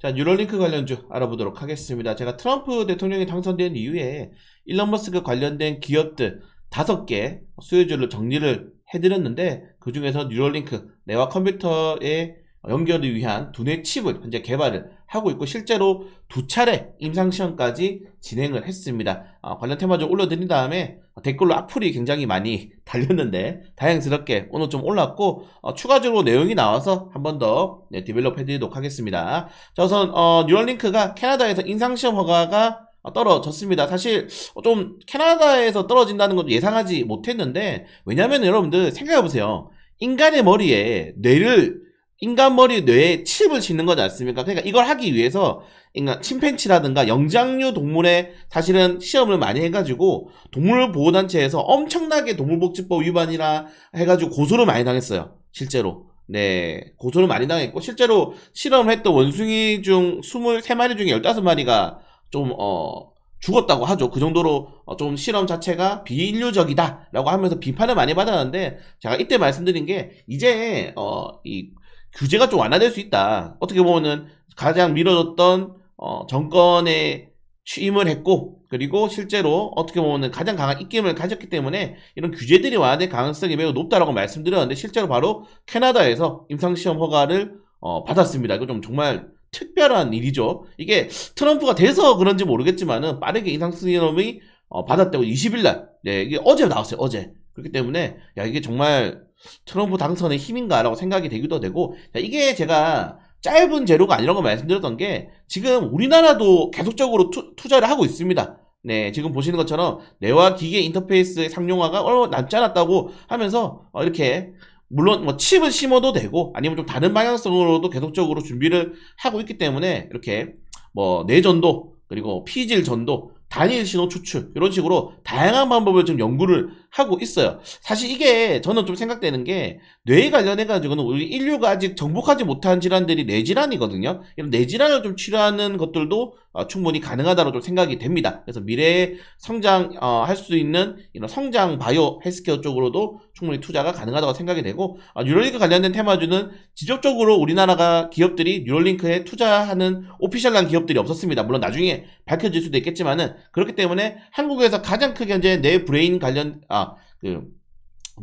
자, 뉴럴링크 관련주 알아보도록 하겠습니다. 제가 트럼프 대통령이 당선된 이후에 일론 머스크 관련된 기업들 다섯 개 수혜주를 정리를 해드렸는데 그 중에서 뉴럴링크 내와 컴퓨터의 연결을 위한 두뇌 칩을 현재 개발을 하고 있고 실제로 두 차례 임상시험까지 진행을 했습니다. 어, 관련 테마 좀 올려드린 다음에 댓글로 악플이 굉장히 많이 달렸는데 다행스럽게 오늘 좀 올랐고 어, 추가적으로 내용이 나와서 한 번 더 네, 디벨롭 해드리도록 하겠습니다. 자 우선 어, 뉴럴링크가 캐나다에서 임상시험 허가가 어, 떨어졌습니다. 사실 어, 좀 캐나다에서 떨어진다는 건 예상하지 못했는데 왜냐하면 여러분들 생각해보세요. 인간의 머리에 뇌를 인간 머리 뇌에 칩을 짓는 거지 않습니까? 그러니까 이걸 하기 위해서 인간 침팬치라든가 영장류 동물에 사실은 시험을 많이 해가지고 동물보호단체에서 엄청나게 동물복지법 위반이라 해가지고 고소를 많이 당했어요. 실제로. 네, 고소를 많이 당했고 실제로 실험을 했던 원숭이 중 23마리 중에 15마리가 좀 어. 죽었다고 하죠. 그 정도로 어, 좀 실험 자체가 비인류적이다라고 하면서 비판을 많이 받았는데 제가 이때 말씀드린 게 이제 어, 이 규제가 좀 완화될 수 있다. 어떻게 보면은 가장 미뤄졌던 어, 정권에 취임을 했고 그리고 실제로 어떻게 보면은 가장 강한 입김을 가졌기 때문에 이런 규제들이 완화될 가능성이 매우 높다라고 말씀드렸는데 실제로 바로 캐나다에서 임상시험 허가를 어, 받았습니다. 이거 좀 정말 특별한 일이죠. 이게 트럼프가 돼서 그런지 모르겠지만은 빠르게 임상시험이 어, 받았다고 20일 날 네, 이게 어제 나왔어요. 어제 그렇기 때문에 야 이게 정말 트럼프 당선의 힘인가라고 생각이 되기도 되고 자, 이게 제가 짧은 재료가 아니라고 말씀드렸던 게 지금 우리나라도 계속적으로 투, 투자를 하고 있습니다. 네, 지금 보시는 것처럼 뇌와 기계 인터페이스의 상용화가 얼마 남지 않았다고 하면서 어, 이렇게 물론 뭐 칩을 심어도 되고 아니면 좀 다른 방향성으로도 계속적으로 준비를 하고 있기 때문에 이렇게 뭐 뇌전도 그리고 피질 전도 단일 신호 추출 이런 식으로 다양한 방법을 좀 연구를 하고 있어요. 사실 이게 저는 좀 생각되는 게 뇌에 관련해 가지고는 우리 인류가 아직 정복하지 못한 질환들이 뇌질환이거든요. 이런 뇌질환을 좀 치료하는 것들도 어, 충분히 가능하다고 좀 생각이 됩니다. 그래서 미래에 성장 어, 할 수 있는 이런 성장 바이오 헬스케어 쪽으로도 충분히 투자가 가능하다고 생각이 되고 어, 뉴럴링크 관련된 테마주는 지속적으로 우리나라가 기업들이 뉴럴링크에 투자하는 오피셜한 기업들이 없었습니다. 물론 나중에 밝혀질 수도 있겠지만은 그렇기 때문에 한국에서 가장 크게 현재 뇌 브레인 관련 아그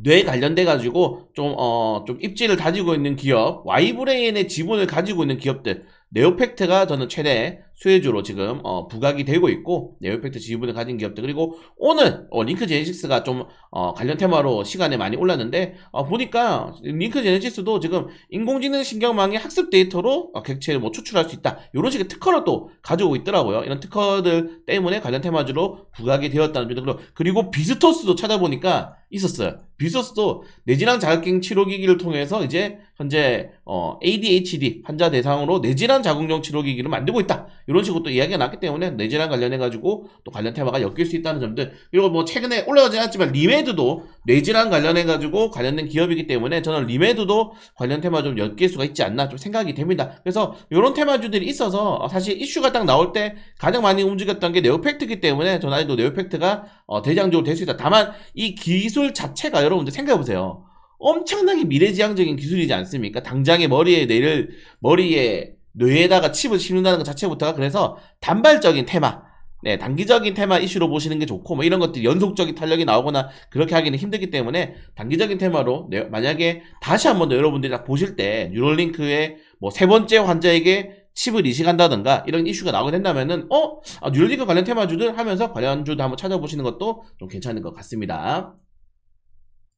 뇌 관련돼 가지고 좀어좀 입지를 다지고 있는 기업 와이브레인의 지분을 가지고 있는 기업들 네오팩트가 저는 최대 수혜주로 지금 어, 부각이 되고 있고 네오팩트 지분을 가진 기업들. 그리고 오늘 어, 링크 제네시스가 좀 어, 관련 테마로 시간에 많이 올랐는데 어, 보니까 링크 제네시스도 지금 인공지능 신경망의 학습 데이터로 어, 객체를 뭐 추출할 수 있다. 이런 식의 특허를 또 가지고 있더라고요. 이런 특허들 때문에 관련 테마주로 부각이 되었다는 점도 그리고 비스토스도 찾아보니까 있었어요. 비스토스도 뇌질환 자극경 치료기기를 통해서 이제 현재 어, ADHD 환자 대상으로 뇌질환 자궁경 치료기기를 만들고 있다. 이런 식으로 또 이야기가 났기 때문에 뇌질환 관련해 가지고 또 관련 테마가 엮일 수 있다는 점들 그리고 뭐 최근에 올라가지 않았지만 리메드도 뇌질환 관련해 가지고 관련된 기업이기 때문에 저는 리메드도 관련 테마 좀 엮일 수가 있지 않나 좀 생각이 됩니다. 그래서 이런 테마주들이 있어서 사실 이슈가 딱 나올 때 가장 많이 움직였던 게 네오팩트이기 때문에 저는 아직도 네오팩트가 어, 대장적으로 될 수 있다. 다만 이 기술 자체가 여러분들 생각해 보세요. 엄청나게 미래지향적인 기술이지 않습니까? 당장에 머리에 뇌를 머리에 뇌에다가 칩을 심는다는 것 자체부터가 그래서 단발적인 테마 네, 단기적인 테마 이슈로 보시는 게 좋고, 뭐 이런 것들이 연속적인 탄력이 나오거나 그렇게 하기는 힘들기 때문에 단기적인 테마로, 네, 만약에 다시 한번 더 여러분들이 딱 보실 때, 뉴럴링크의 뭐 세 번째 환자에게 칩을 이식한다든가 이런 이슈가 나오게 된다면은, 어? 아, 뉴럴링크 관련 테마주들 하면서 관련주도 한번 찾아보시는 것도 좀 괜찮은 것 같습니다.